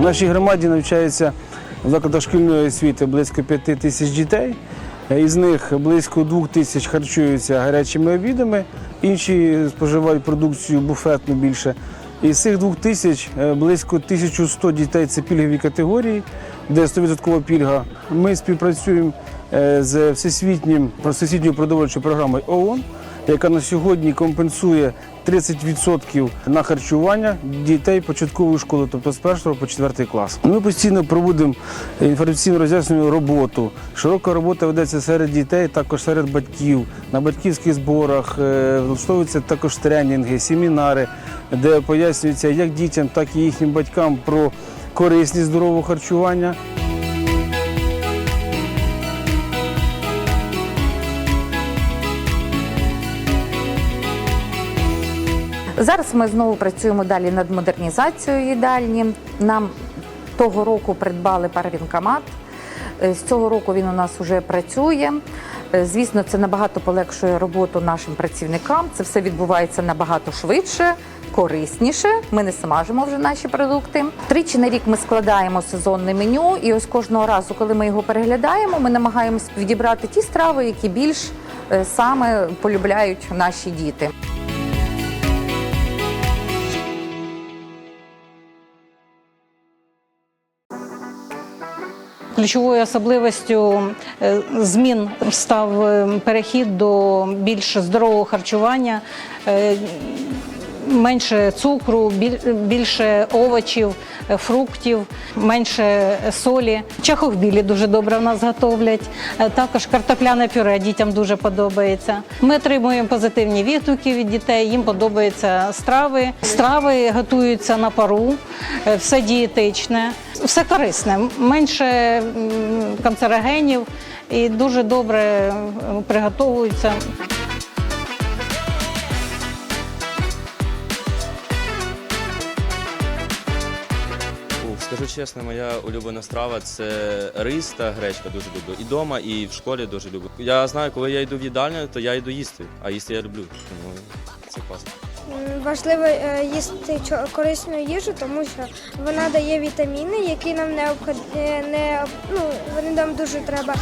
В нашій громаді навчається в закладах шкільної освіти близько 5 тисяч дітей. Із них близько 2 тисяч харчуються гарячими обідами, інші споживають продукцію буфетну більше. Із цих 2 тисяч е, близько 1100 дітей це пільгові категорії, де 100% пільга. Ми співпрацюємо е, з всесвітнім всесвітньою продовольчою програмою ООН, яка на сьогодні компенсує 30% на харчування дітей початкової школи, тобто з 1 по 4 клас. Ми постійно проводимо інформаційно роз'яснювальну роботу. Широка робота ведеться серед дітей, також серед батьків. На батьківських зборах е, влаштовуються також тренінги, семінари, де пояснюється як дітям, так і їхнім батькам про корисність здорового харчування. Зараз ми знову працюємо далі над модернізацією їдальні. Нам того року придбали парвінкомат. Е, З цього року він у нас вже працює. Е, Звісно, це набагато полегшує роботу нашим працівникам. Це все відбувається набагато швидше, корисніше. Ми не смажимо вже наші продукти. Тричі на рік ми складаємо сезонне меню, і ось кожного разу, коли ми його переглядаємо, ми намагаємось відібрати ті страви, які більш е, саме полюбляють наші діти. Ключовою особливістю е, змін став е, перехід до більш здорового харчування, е, менше цукру, більше овочів, е, фруктів, менше солі. Чахохбілі дуже добре в нас готовлять. Е, Також картопляне пюре дітям дуже подобається. Ми отримуємо позитивні відгуки від дітей. Їм подобаються страви. Страви готуються на пару, е, все дієтичне, все корисне, менше канцерогенів і дуже добре е, приготовуються. Скажу чесно, моя улюблена страва це рис та гречка. Дуже люблю. І вдома, і в школі дуже люблю. Я знаю, коли я йду в їдальню, то я йду їсти, а їсти я люблю. Тому це класно. Важливо е, їсти корисну їжу, тому що вона дає вітаміни, які нам необход... е, не ну вони нам дуже треба.